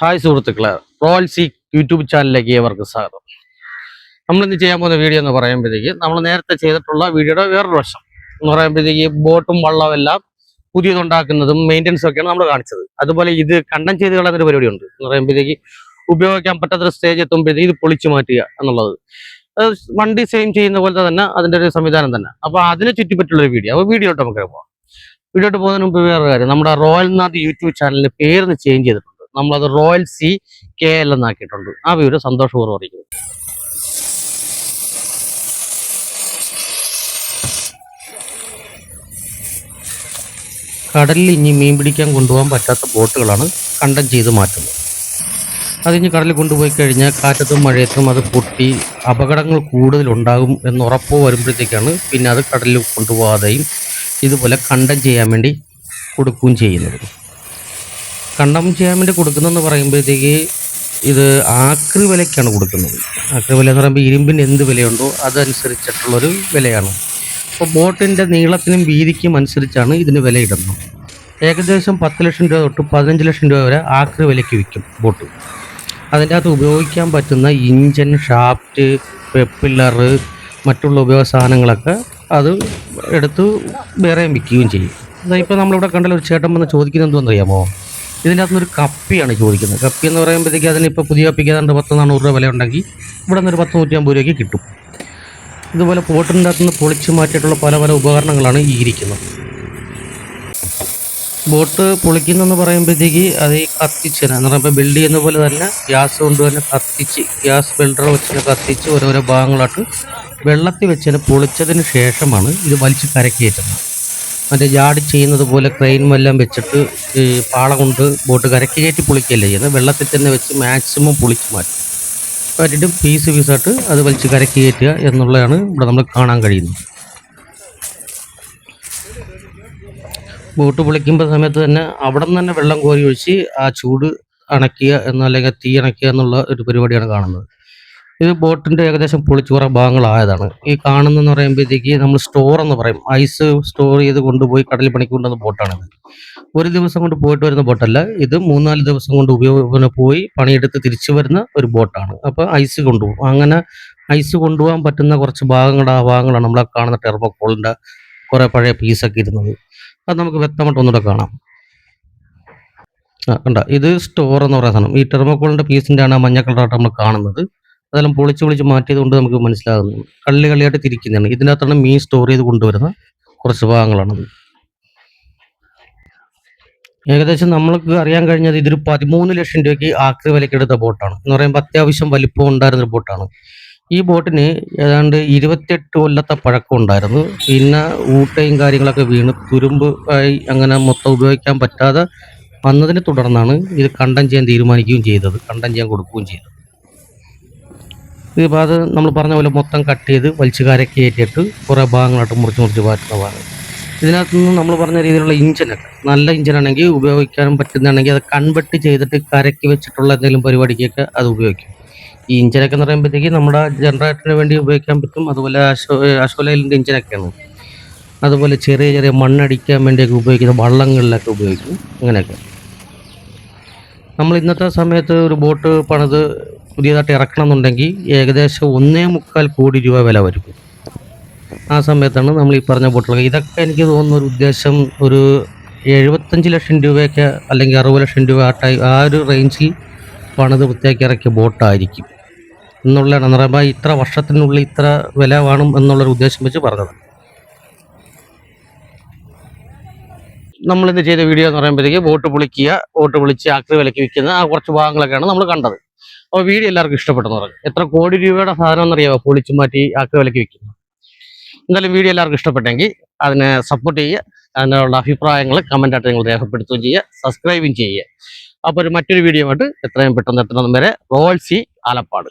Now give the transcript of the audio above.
Hi സുഹൃത്തുക്കളെ royal C YouTube ചാനലിലേക്ക് ഏവർക്ക് സ്വാഗതം. നമ്മളിന്ന് ചെയ്യാൻ പോകുന്ന വീഡിയോ എന്ന് പറയുമ്പോഴത്തേക്ക് നമ്മൾ നേരത്തെ ചെയ്തിട്ടുള്ള വീഡിയോയുടെ വേറൊരു വശം എന്ന് പറയുമ്പോഴത്തേക്ക് ബോട്ടും വള്ളവും എല്ലാം പുതിയതുണ്ടാക്കുന്നതും മെയിന്റനൻസും ഒക്കെയാണ് നമ്മൾ കാണിച്ചത്. അതുപോലെ ഇത് കണ്ടം ചെയ്ത് കളയുന്നൊരു പരിപാടിയുണ്ട് എന്ന് പറയുമ്പോഴത്തേക്ക് ഉപയോഗിക്കാൻ പറ്റാത്തൊരു സ്റ്റേജ് എത്തുമ്പോഴത്തേക്ക് ഇത് പൊളിച്ചു മാറ്റുക എന്നുള്ളത്. വണ്ടി സെയിം ചെയ്യുന്ന പോലത്തെ തന്നെ അതിന്റെ ഒരു സംവിധാനം തന്നെ. അപ്പോൾ അതിനെ ചുറ്റിപ്പറ്റുള്ള ഒരു വീഡിയോ. അപ്പോൾ വീഡിയോ നമുക്ക് പോകാം വീഡിയോട്ട് പോകുന്നതിന് മുമ്പ് വേറൊരു കാര്യം. നമ്മുടെ റോയൽ നാഥ് യൂട്യൂബ് ചാനലിന്റെ പേരിന് ചേഞ്ച് ചെയ്തിട്ടുണ്ട്. നമ്മളത് റോയൽ സി കെ എൽ എന്നാക്കിയിട്ടുണ്ട്. ആ വിവരം സന്തോഷപൂർവം അറിയിക്കുന്നു. കടലിൽ ഇനി മീൻ പിടിക്കാൻ കൊണ്ടുപോകാൻ പറ്റാത്ത ബോട്ടുകളാണ് കണ്ടം ചെയ്ത് മാറ്റുന്നത്. അതിന് കടലിൽ കൊണ്ടുപോയി കഴിഞ്ഞാൽ കാറ്റത്തും മഴയത്തും അത് പൊട്ടി അപകടങ്ങൾ കൂടുതലുണ്ടാകും എന്ന് ഉറപ്പ് വരുമ്പോഴത്തേക്കാണ് പിന്നെ അത് കടലിൽ കൊണ്ടുപോകാതെയും ഇതുപോലെ കണ്ടം ചെയ്യാൻ വേണ്ടി കൊടുക്കുകയും ചെയ്യുന്നത്. കണ്ടം ചെയ്യാമിന്റെ കൊടുക്കുന്നതെന്ന് പറയുമ്പോഴത്തേക്ക് ഇത് ആക്രി വിലയ്ക്കാണ് കൊടുക്കുന്നത്. ആക്രി വില എന്ന് പറയുമ്പോൾ ഇരുമ്പിന് എന്ത് വിലയുണ്ടോ അതനുസരിച്ചിട്ടുള്ളൊരു വിലയാണ്. അപ്പോൾ ബോട്ടിന്റെ നീളത്തിനും വീതിക്കും അനുസരിച്ചാണ് ഇതിന് വിലയിടുന്നത് ഏകദേശം പത്ത് ലക്ഷം രൂപ തൊട്ട് പതിനഞ്ച് ലക്ഷം രൂപ വരെ ആക്രി വിലയ്ക്ക് വിൽക്കും ബോട്ട്. അതിന്റെ അകത്ത് ഉപയോഗിക്കാൻ പറ്റുന്ന ഇഞ്ചൻ ഷാഫ്റ്റ് പെപ്പില്ലർ മറ്റുള്ള ഉപയോഗ സാധനങ്ങളൊക്കെ അത് എടുത്ത് വേറെയും വിൽക്കുകയും ചെയ്യും. ഇപ്പോൾ നമ്മളിവിടെ കണ്ടാൽ ഒരു ചേട്ടൻ വന്ന് ചോദിക്കുന്നത് അറിയാമോ ഇതിന്റെ അകത്തുനിന്ന് ഒരു കപ്പിയാണ് ചോദിക്കുന്നത്. കപ്പി എന്ന് പറയുമ്പോഴത്തേക്ക് അതിനിപ്പോൾ പുതിയ കപ്പിക്ക് ഏതാണ്ട് പത്ത് നാനൂറ് രൂപ വില ഉണ്ടെങ്കിൽ ഇവിടെ നിന്നൊരു പത്ത് നൂറ്റി അമ്പത് രൂപയ്ക്ക് കിട്ടും. ഇതുപോലെ പോട്ടിന്റെ അകത്തുനിന്ന് പൊളിച്ച് മാറ്റിയിട്ടുള്ള പല പല ഉപകരണങ്ങളാണ് ഈ ഇരിക്കുന്നത്. ബോട്ട് പൊളിക്കുന്നെന്ന് പറയുമ്പോഴത്തേക്ക് അത് ഈ കത്തിച്ച് എന്ന് പറയുമ്പോൾ ബിൽഡ് ചെയ്യുന്ന പോലെ തന്നെ ഗ്യാസ് കൊണ്ട് തന്നെ കത്തിച്ച് ഗ്യാസ് ബിൽഡർ വെച്ച് കത്തിച്ച് ഓരോരോ ഭാഗങ്ങളായിട്ട് വെള്ളത്തിൽ വെച്ച് പൊളിച്ചതിന് ശേഷമാണ് ഇത് വലിച്ച് കരക്കയറ്റുന്നത് മറ്റേ ജാടി ചെയ്യുന്നത് പോലെ ക്രെയിനും എല്ലാം വെച്ചിട്ട് ഈ പാള കൊണ്ട് ബോട്ട് കരക്ക് കയറ്റി പൊളിക്കുകയല്ല ചെയ്യുന്നത്? വെള്ളത്തിൽ തന്നെ വെച്ച് മാക്സിമം പൊളിച്ച് മാറ്റും. മാറ്റിയിട്ട് പീസ് പീസായിട്ട് അത് വലിച്ച് കരക്ക് കയറ്റുക എന്നുള്ളതാണ് ഇവിടെ നമ്മൾ കാണാൻ കഴിയുന്നത്. ബോട്ട് പൊളിക്കുമ്പോൾ സമയത്ത് തന്നെ അവിടെ നിന്ന് തന്നെ വെള്ളം കോരി ഒഴിച്ച് ആ ചൂട് അണക്കുക എന്നല്ലെങ്കിൽ തീ അണക്കുക എന്നുള്ള ഒരു പരിപാടിയാണ് കാണുന്നത്. ഇത് ബോട്ടിന്റെ ഏകദേശം പൊളിച്ച് കുറേ ഭാഗങ്ങളായതാണ്. ഈ കാണുന്നതെന്ന് പറയുമ്പോഴത്തേക്ക് നമ്മൾ സ്റ്റോർ എന്ന് പറയും. ഐസ് സ്റ്റോർ ചെയ്ത് കൊണ്ടുപോയി കടലിൽ പണിക്ക് കൊണ്ടുവന്ന ബോട്ടാണിത്. ഒരു ദിവസം കൊണ്ട് പോയിട്ട് വരുന്ന ബോട്ടല്ല. ഇത് മൂന്നാൽ ദിവസം കൊണ്ട് ഉപയോഗ പോയി പണിയെടുത്ത് തിരിച്ചു വരുന്ന ഒരു ബോട്ടാണ്. അപ്പോൾ ഐസ് കൊണ്ടുപോകും. അങ്ങനെ ഐസ് കൊണ്ടുപോകാൻ പറ്റുന്ന കുറച്ച് ഭാഗങ്ങളുടെ ആ ഭാഗങ്ങളാണ് നമ്മളെ കാണുന്ന ടെർമോക്കോളിന്റെ കുറേ പഴയ പീസൊക്കെ ഇരുന്നത്. അത് നമുക്ക് വ്യക്തമായിട്ട് ഒന്നുകൂടെ കാണാം. ആ കണ്ട? ഇത് സ്റ്റോർ എന്ന് പറയുന്ന സാധനം. ഈ ടെർമോക്കോളിന്റെ പീസിന്റെ ആണ് മഞ്ഞ കളറായിട്ട് നമ്മൾ കാണുന്നത്. അതെല്ലാം പൊളിച്ച് പൊളിച്ച് മാറ്റിയത് കൊണ്ട് നമുക്ക് മനസ്സിലാകുന്നു. കള്ളി കള്ളിയായിട്ട് തിരിക്കുന്നതാണ്. ഇതിനകത്താണ് മീൻ സ്റ്റോർ ചെയ്ത് കൊണ്ടുവരുന്ന കുറച്ച് ഭാഗങ്ങളാണത് ഏകദേശം നമ്മൾക്ക് അറിയാൻ കഴിഞ്ഞത് ഇതൊരു പതിമൂന്ന് ലക്ഷം രൂപയ്ക്ക് ആക്രി വിലക്കെടുത്ത ബോട്ടാണ്. എന്ന് പറയുമ്പോൾ അത്യാവശ്യം വലിപ്പം ഉണ്ടായിരുന്ന ഒരു ബോട്ടാണ്. ഈ ബോട്ടിന് ഏതാണ്ട് ഇരുപത്തിയെട്ട് കൊല്ലത്തെ പഴക്കം ഉണ്ടായിരുന്നു. പിന്നെ ഊട്ടയും കാര്യങ്ങളൊക്കെ വീണ് തുരുമ്പ് ആയി അങ്ങനെ മൊത്തം ഉപയോഗിക്കാൻ പറ്റാതെ വന്നതിനെ തുടർന്നാണ് ഇത് കണ്ടം ചെയ്യാൻ തീരുമാനിക്കുകയും ചെയ്തത്. കണ്ടം ചെയ്യാൻ കൊടുക്കുകയും ചെയ്തത്. ഇതിപ്പോൾ അത് നമ്മൾ പറഞ്ഞ പോലെ മൊത്തം കട്ട് ചെയ്ത് വലിച്ചുകാരെ കയറ്റിയിട്ട് കുറേ ഭാഗങ്ങളായിട്ട് മുറിച്ച് മുറിച്ച് മാറ്റുന്ന ഭാഗം. ഇതിനകത്ത് നിന്ന് നമ്മൾ പറഞ്ഞ രീതിയിലുള്ള ഇഞ്ചിനൊക്കെ നല്ല ഇഞ്ചിനാണെങ്കിൽ ഉപയോഗിക്കാനും പറ്റുന്നതാണെങ്കിൽ അത് കൺവെർട്ട് ചെയ്തിട്ട് കരക്കി വെച്ചിട്ടുള്ള എന്തെങ്കിലും പരിപാടിക്കൊക്കെ അത് ഉപയോഗിക്കും. ഈ ഇഞ്ചിനൊക്കെ എന്ന് പറയുമ്പോഴത്തേക്ക് നമ്മുടെ ജനറേറ്ററിന് വേണ്ടി ഉപയോഗിക്കാൻ പറ്റും അതുപോലെ അശോ അശോലയിലിന്റെ ഇഞ്ചിനൊക്കെയാണ് അതുപോലെ ചെറിയ ചെറിയ മണ്ണടിക്കാൻ വേണ്ടിയൊക്കെ ഉപയോഗിക്കുന്ന വള്ളങ്ങളിലൊക്കെ ഉപയോഗിക്കും അങ്ങനെയൊക്കെ. നമ്മൾ ഇന്നത്തെ സമയത്ത് ഒരു ബോട്ട് പണിത് പുതിയതായിട്ട് ഇറക്കണം എന്നുണ്ടെങ്കിൽ ഏകദേശം ഒന്നേ മുക്കാൽ കോടി രൂപ വില വരും. ആ സമയത്താണ് നമ്മൾ ഈ പറഞ്ഞ ബോട്ടിലൊക്കെ ഇതൊക്കെ എനിക്ക് തോന്നുന്ന ഒരു ഉദ്ദേശം ഒരു എഴുപത്തഞ്ച് ലക്ഷം രൂപയൊക്കെ അല്ലെങ്കിൽ അറുപത് ലക്ഷം രൂപ ആ ടൈ ആ ഒരു റേഞ്ചിൽ പണിത് വൃത്തിയാക്കി ഇറക്കിയ ബോട്ടായിരിക്കും. എന്നുള്ളതാണ്. എന്ന് പറയുമ്പോൾ ഇത്ര വർഷത്തിനുള്ളിൽ ഇത്ര വില വേണം എന്നുള്ളൊരു ഉദ്ദേശം വെച്ച് പറഞ്ഞത് നമ്മളിന്ന് ചെയ്ത വീഡിയോ എന്ന് പറയുമ്പോഴത്തേക്ക് ബോട്ട് പൊളിക്കുക ബോട്ട് പൊളിച്ച് ആക്രി വിലയ്ക്ക് വിൽക്കുന്ന ആ കുറച്ച് ഭാഗങ്ങളൊക്കെയാണ് നമ്മൾ കണ്ടത്. അപ്പോൾ വീഡിയോ എല്ലാവർക്കും ഇഷ്ടപ്പെട്ടെന്ന് പറഞ്ഞു. എത്ര കോടി രൂപയുടെ സാധനം എന്നറിയാമോ പൊളിച്ചു മാറ്റി ആക്കി വിലക്ക് വിൽക്കുന്നു. എന്തായാലും വീഡിയോ എല്ലാവർക്കും ഇഷ്ടപ്പെട്ടെങ്കിൽ അതിനെ സപ്പോർട്ട് ചെയ്യുക. അതിനുള്ള അഭിപ്രായങ്ങൾ കമന്റായിട്ട് നിങ്ങൾ രേഖപ്പെടുത്തുകയും ചെയ്യുക. സബ്സ്ക്രൈബും ചെയ്യുക. അപ്പോൾ ഒരു മറ്റൊരു വീഡിയോ ആയിട്ട് എത്രയും പെട്ടെന്ന് എത്തണം വരെ. റോൾസി ആലപ്പാട്.